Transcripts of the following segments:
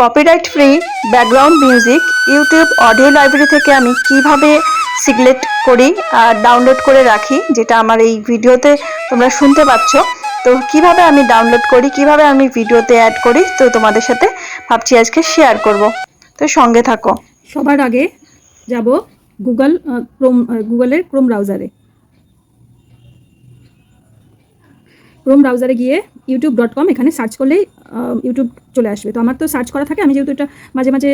Copyright free background music YouTube audio library থেকে আমি কীভাবে সিলেক্ট করি আর ডাউনলোড করে রাখি, যেটা আমার এই ভিডিওতে তোমরা শুনতে পাচ্ছ। তো কীভাবে আমি ডাউনলোড করি, কীভাবে আমি ভিডিওতে অ্যাড করি, তো তোমাদের সাথে ভাবছি আজকে শেয়ার করব। তো সঙ্গে থাকো। সবার আগে যাব গুগল ক্রোম গুগলের ক্রোম ব্রাউজারে ক্রোম ব্রাউজারে গিয়ে ইউটিউব ডট কম এখানে সার্চ করলেই ইউটিউব চলে আসবে। তো আমার তো সার্চ করা থাকে, আমি যেহেতু এটা মাঝে মাঝে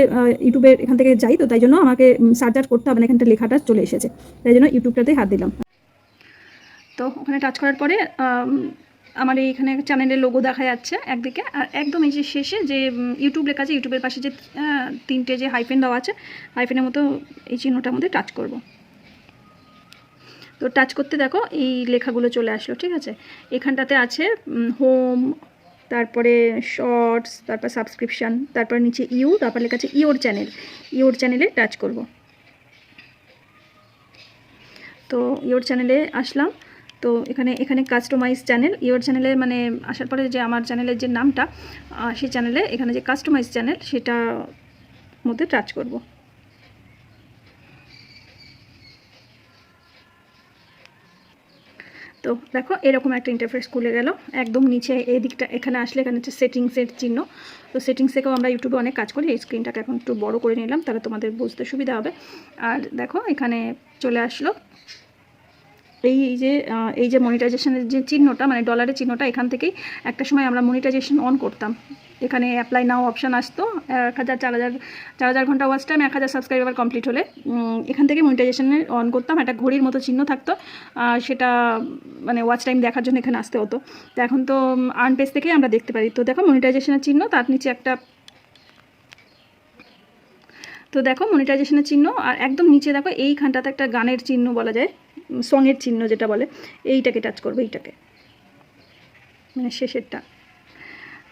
ইউটিউবের এখান থেকে যাই, তো তাই জন্য আমাকে সার্চ আর করতে হবে না, এখানটা লেখাটা চলে এসেছে। তাই জন্য ইউটিউবটাতে হাত দিলাম। তো ওখানে টাচ করার পরে আমার এইখানে চ্যানেলের লোগো দেখা যাচ্ছে একদিকে, আর একদম এই যে শেষে যে ইউটিউব লেখা আছে ইউটিউবের পাশে যে তিনটে যে হাইফেন দেওয়া আছে হাইফেনের মতো এই চিহ্নটার মধ্যে টাচ করব। তো টাচ করতে দেখো, এই লেখাগুলো চলে আসলো, ঠিক আছে? এখানটাতে আছে হোম তারপরে শর্টস তারপর সাবস্ক্রিপশান তারপর নিচে ইউ তারপর লেখা আছে ইওর চ্যানেল ইওর চ্যানেলে টাচ করব। তো ইওর চ্যানেলে আসলাম। তো এখানে এখানে কাস্টমাইজ চ্যানেল ইওর চ্যানেলে মানে আসার পরে যে আমার চ্যানেলের যে নামটা সেই চ্যানেলে এখানে যে কাস্টমাইজ চ্যানেল সেটা মধ্যে টাচ করব। তো দেখো, এরকম একটা ইন্টারফেস খুলে গেল। একদম নিচে এই দিকটা এখানে আসলে এখানে হচ্ছে সেটিংসের চিহ্ন। তো সেটিংস থেকেও আমরা ইউটিউবে অনেক কাজ করি। এই স্ক্রিনটাকে এখন একটু বড় করে নিলাম, তাহলে তোমাদের বুঝতে সুবিধা হবে। আর দেখো, এখানে চলে আসলো। এই যে এই যে মনিটাইজেশনের যে চিহ্নটা মানে ডলারের চিহ্নটা, এখান থেকেই একটা সময় আমরা মনিটাইজেশন অন করতাম। এখানে অ্যাপ্লাই নাও অপশান আসতো। এক হাজার চার হাজার চার হাজার ঘণ্টা ওয়াচ টাইম এক হাজার সাবস্ক্রাইবার কমপ্লিট হলে। এখান থেকে মনিটাইজেশনে অন করতাম, একটা ঘড়ির মতো চিহ্ন থাকতো, আর সেটা মানে ওয়াচ টাইম দেখার জন্য এখানে আসতে হতো। তো এখন তো আর্ন পেজ থেকেই আমরা দেখতে পারি। তো দেখো মনিটাইজেশনের চিহ্ন, তার নিচে একটা তো দেখো মনিটাইজেশনের চিহ্ন, আর একদম নিচে দেখো এইখানটাতে একটা গানের চিহ্ন বলা যায় সঙের চিহ্ন যেটা বলে, এইটাকে টাচ করবে, এইটাকে। মানে শেষেরটা।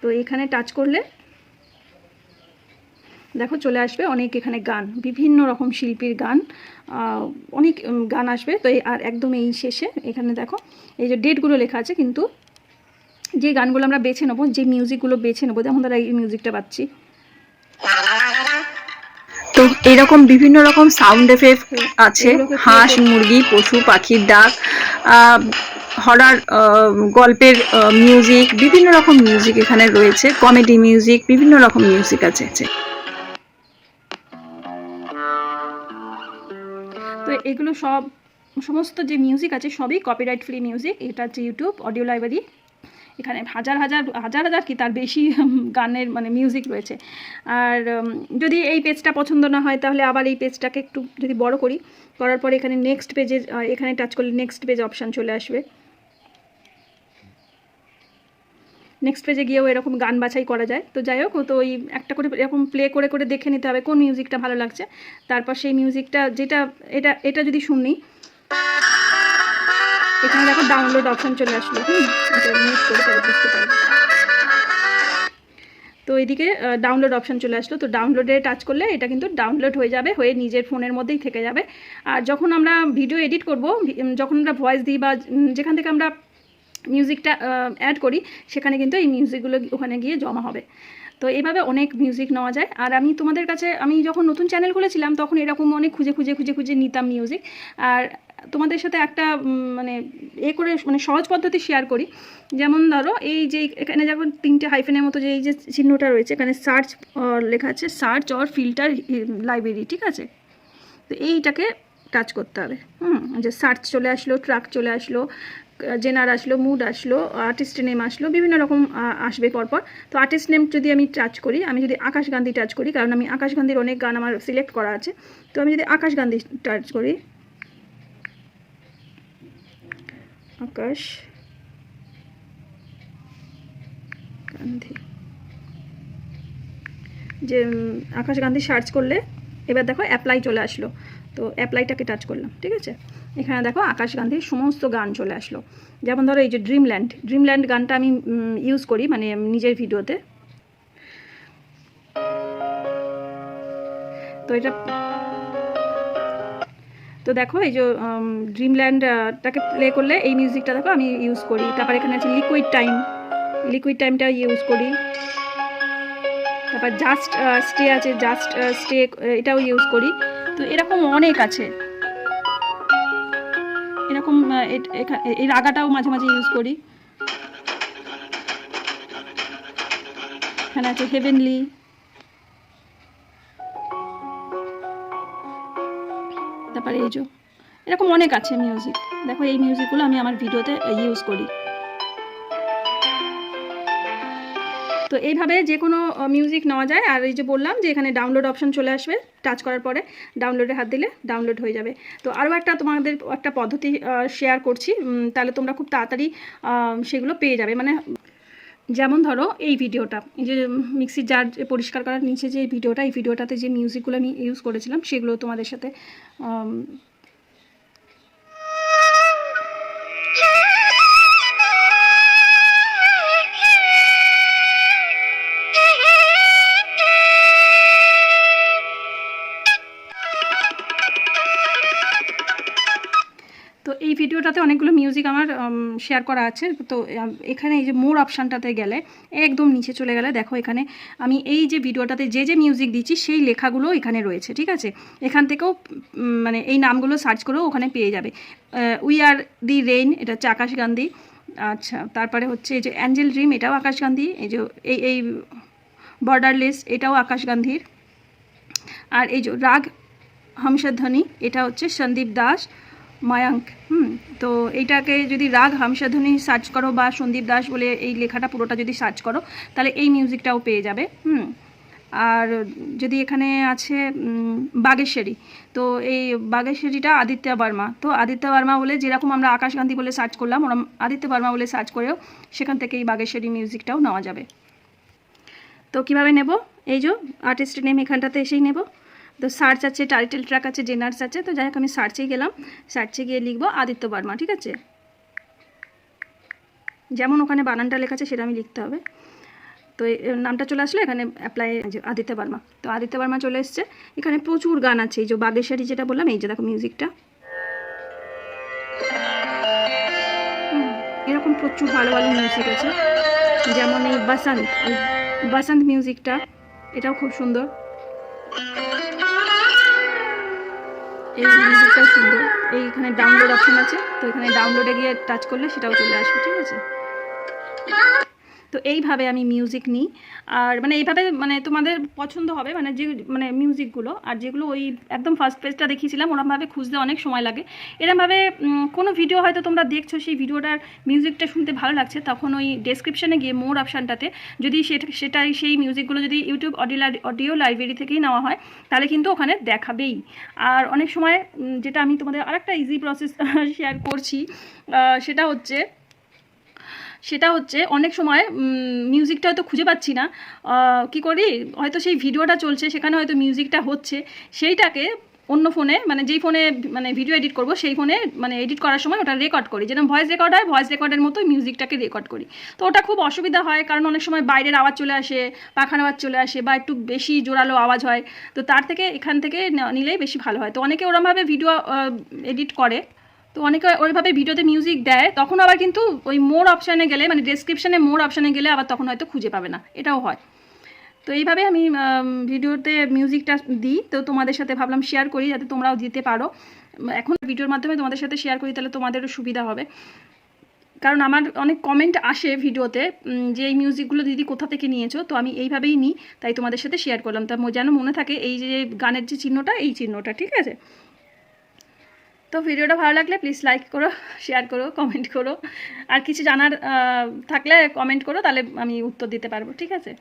তো এখানে টাচ করলে দেখো চলে আসবে অনেক এখানে গান বিভিন্ন রকম শিল্পীর গান অনেক গান আসবে। তো আর একদম এই শেষে এখানে দেখো এই যে ডেটগুলো লেখা আছে কিন্তু যে গানগুলো আমরা বেছে নেব যে মিউজিকগুলো বেছে নেব যেমন ধরো এই মিউজিকটা পাচ্ছি। তো এরকম বিভিন্ন রকম সাউন্ড এফেক্ট আছে হাঁস মুরগি পশু পাখির ডাক হরার গল্পের মিউজিক বিভিন্ন রকম মিউজিক এখানে রয়েছে কমেডি মিউজিক বিভিন্ন রকম মিউজিক আছে তো এগুলো সব, সমস্ত যে মিউজিক আছে সবই কপিরাইট ফ্রি মিউজিক এটা হচ্ছে ইউটিউব অডিও লাইব্রেরি এখানে হাজার হাজার হাজার হাজার কি তার বেশি গানের মানে মিউজিক রয়েছে। আর যদি এই পেজটা পছন্দ না হয় তাহলে আবার এই পেজটাকে একটু যদি বড় করি, করার পরে এখানে নেক্সট পেজে এখানে টাচ করলে নেক্সট পেজ অপশান চলে আসবে। নেক্সট পেজে গিয়েও এরকম গান বাছাই করা যায়। তো যাই হোক, তো ওই একটা করে এরকম প্লে করে করে দেখে নিতে হবে কোন মিউজিকটা ভালো লাগছে। তারপর সেই মিউজিকটা যেটা, এটা এটা যদি শুনি। এখানে দেখো ডাউনলোড অপশন চলে আসলো। হুম বুঝতে পারবে তো এদিকে ডাউনলোড অপশন চলে আসলো। তো ডাউনলোডে টাচ করলে এটা কিন্তু ডাউনলোড হয়ে যাবে, হয়ে নিজের ফোনের মধ্যেই থেকে যাবে। আর যখন আমরা ভিডিও এডিট করব যখন আমরা ভয়েস দিই বা যেখান থেকে আমরা মিউজিকটা অ্যাড করি, সেখানে কিন্তু এই মিউজিকগুলো ওখানে গিয়ে জমা হবে। তো এইভাবে অনেক মিউজিক নেওয়া যায়। আর আমি তোমাদের কাছে, আমি যখন নতুন চ্যানেল খুলেছিলাম, তখন এরকম অনেক খুঁজে খুঁজে খুঁজে খুঁজে নিতাম মিউজিক আর তোমাদের সাথে একটা মানে এ করে মানে সহজ পদ্ধতি শেয়ার করি। যেমন ধরো, এই যে এখানে যখন তিনটে হাইফেনের মতো যে, এই যে চিহ্নটা রয়েছে, এখানে সার্চ লেখা আছে সার্চ অর ফিল্টার লাইব্রেরি ঠিক আছে? তো এইটাকে টাচ করতে হবে। হুম, যে সার্চ চলে আসলো ট্রাক চলে আসলো জেনার আসলো, মুড আসলো আর্টিস্ট নেম আসলো, বিভিন্ন রকম আসবে পরপর। তো আর্টিস্ট নেম যদি আমি টাচ করি, আমি যদি আকাশ গান্ধী টাচ করি, কারণ আমি আকাশ গান্ধীর অনেক গান আমার সিলেক্ট করা আছে। তো আমি যদি আকাশ গান্ধী টাচ করি, আকাশ গান্ধী। যে আকাশ গান্ধী সার্চ করলে, এবার দেখো অ্যাপ্লাই চলে আসলো। তো অ্যাপ্লাইটাকে টাচ করলাম, ঠিক আছে? এখানে দেখো আকাশ গান্ধীর সমস্ত গান চলে আসলো। যেমন ধরো এই যে ড্রিমল্যান্ড ড্রিমল্যান্ড গানটা আমি ইউজ করি মানে নিজের ভিডিওতে তো এটা, তো দেখো এই যে ড্রিমল্যান্ডটাকে প্লে করলে এই মিউজিকটা দেখো আমি ইউজ করি। তারপর এখানে আছে লিকুইড টাইম লিকুইড টাইমটা ইউজ করি। তারপর জাস্ট স্টে আছে জাস্ট স্টে এটাও ইউজ করি। তো এরকম অনেক আছে। এরকম এই রাগাটাও মাঝে মাঝে ইউজ করি। এখানে আছে হেভেনলি তারপরে এই যে, এরকম অনেক আছে মিউজিক দেখো এই মিউজিকগুলো আমি আমার ভিডিওতে ইউজ করি। তো এইভাবে যে কোনো মিউজিক নেওয়া যায়। আর এই যে বললাম যে এখানে ডাউনলোড অপশন চলে আসবে টাচ করার পরে। ডাউনলোডে হাত দিলে ডাউনলোড হয়ে যাবে। তো আরও একটা তোমাদের একটা পদ্ধতি শেয়ার করছি। তাহলে তোমরা খুব তাড়াতাড়ি সেগুলো পেয়ে যাবে। মানে যেমন ধরো এই ভিডিওটা, এই যে মিক্সির জার পরিষ্কার করার নিচে যে ভিডিওটা, এই ভিডিওটাতে যে মিউজিকগুলো আমি ইউজ করেছিলাম, সেগুলো তোমাদের সাথে তো এই ভিডিওটাতে অনেকগুলো মিউজিক আমার শেয়ার করা আছে। তো এখানে এই যে মোর অপশানটাতে গেলে, একদম নিচে চলে গেলে দেখো এখানে আমি এই যে ভিডিওটাতে যে যে মিউজিক দিচ্ছি, সেই লেখাগুলো এখানে রয়েছে, ঠিক আছে? এখান থেকেও মানে এই নামগুলো সার্চ করেও ওখানে পেয়ে যাবে। উই আর দি রেইন এটা হচ্ছে আকাশ গান্ধী। আচ্ছা তারপরে হচ্ছে এই যে অ্যাঞ্জেল ড্রিম এটাও আকাশ গান্ধী। এই যে এই এই বর্ডারলেস এটাও আকাশ গান্ধীর। আর এই যে রাগ, হামসাধ্বনি, এটা হচ্ছে সন্দীপ দাস। মায়াঙ্ক, হুম, তো এইটাকে যদি রাগ হামসাধ্বনি সার্চ করো বা সন্দীপ দাস বলে এই লেখাটা পুরোটা যদি সার্চ করো, তাহলে এই মিউজিকটাও পেয়ে যাবে, হুম। আর যদি এখানে আছে বাগেশ্বরী, তো এই বাগেশ্বরীটা আদিত্য বর্মা, তো আদিত্য বর্মা বলে যেরকম আমরা আকাশ গান্ধী বলে সার্চ করলাম, ওরম আদিত্য বর্মা বলে সার্চ করেও সেখান থেকে এই বাগেশ্বরী মিউজিকটাও নেওয়া যাবে। তো কীভাবে নেব? এই যে আর্টিস্ট নেম এখানটাতে এসেই নেব। তো সার্চ আছে টাইটেল ট্র্যাক আছে জেনার্স আছে, তো যাই হোক আমি সার্চে গেলাম। সার্চে গিয়ে লিখব আদিত্য বর্মা, ঠিক আছে? যেমন ওখানে বানানটা লেখা আছে, সেটা আমি লিখতে হবে। তো নামটা চলে আসলো, এখানে অ্যাপ্লাই আদিত্য বর্মা। তো আদিত্য বর্মা চলে এসছে। এখানে প্রচুর গান আছে, এই যে বাগেশ্বরী যেটা বললাম, এই যে দেখো মিউজিকটা এরকম প্রচুর ভালো ভালো মিউজিক আছে। যেমন এই বাসন্ত বাসন্ত মিউজিকটা এটাও খুব সুন্দর। এই মিউজিকটাও সুন্দর এইখানে ডাউনলোড অপশন আছে, তো এখানে ডাউনলোডে গিয়ে টাচ করলে সেটাও চলে আসবে, ঠিক আছে? তো এইভাবে আমি মিউজিক নিই। আর মানে এইভাবে মানে তোমাদের পছন্দ হবে মানে যে মানে মিউজিকগুলো আর যেগুলো ওই একদম ফার্স্ট পেজটা দেখিয়েছিলাম, ওরমভাবে খুঁজতে অনেক সময় লাগে। এরমভাবে কোনো ভিডিও হয়তো তোমরা দেখছ, সেই ভিডিওটার মিউজিকটা শুনতে ভালো লাগছে, তখন ওই ডেসক্রিপশনে গিয়ে মোর অপশানটাতে যদি সেটা, সেটাই সেই মিউজিকগুলো যদি ইউটিউব অডিও অডিও লাইব্রেরি থেকেই নেওয়া হয়, তাহলে কিন্তু ওখানে দেখাবেই। আর অনেক সময় যেটা আমি তোমাদের আরেকটা ইজি প্রসেস শেয়ার করছি সেটা হচ্ছে সেটা হচ্ছে অনেক সময় মিউজিকটা হয়তো খুঁজে পাচ্ছি না। কি করি? হয়তো সেই ভিডিওটা চলছে, সেখানে হয়তো মিউজিকটা হচ্ছে। সেইটাকে অন্য ফোনে মানে যেই ফোনে মানে ভিডিও এডিট করব, সেই ফোনে মানে এডিট করার সময় ওটা রেকর্ড করি। যেরকম ভয়েস রেকর্ড হয় ভয়েস রেকর্ডের মতো মিউজিকটাকে রেকর্ড করি। তো ওটা খুব অসুবিধা হয়, কারণ অনেক সময় বাইরের আওয়াজ চলে আসে, পাখার আওয়াজ চলে আসে, বা একটু বেশি জোরালো আওয়াজ হয়। তো তার থেকে এখান থেকে নিলেই বেশি ভালো হয়। তো অনেকে ওরমভাবে ভিডিও এডিট করে। তো অনেকে ওইভাবে ভিডিওতে মিউজিক দেয়, তখন আবার কিন্তু ওই মোর অপশানে গেলে মানে ডেসক্রিপশানে মোর অপশানে গেলে আবার তখন হয়তো খুঁজে পাবে না, এটাও হয়। তো এইভাবে আমি ভিডিওতে মিউজিকটা দিই, তো তোমাদের সাথে ভাবলাম শেয়ার করি, যাতে তোমরাও দিতে পারো। এখন ভিডিওর মাধ্যমে তোমাদের সাথে শেয়ার করি, তাহলে তোমাদেরও সুবিধা হবে। কারণ আমার অনেক কমেন্ট আসে ভিডিওতে যে এই মিউজিকগুলো দিদি কোথা থেকে নিয়েছো, তো আমি এইভাবেই নিই, তাই তোমাদের সাথে শেয়ার করলাম। তা যেন মনে থাকে, এই যে গানের যে চিহ্নটা, এই চিহ্নটা, ঠিক আছে? তো ভিডিওটা ভালো লাগলে প্লিজ লাইক করো শেয়ার করো কমেন্ট করো। আর কিছু জানার থাকলে কমেন্ট করো, তাহলে আমি উত্তর দিতে পারব, ঠিক আছে?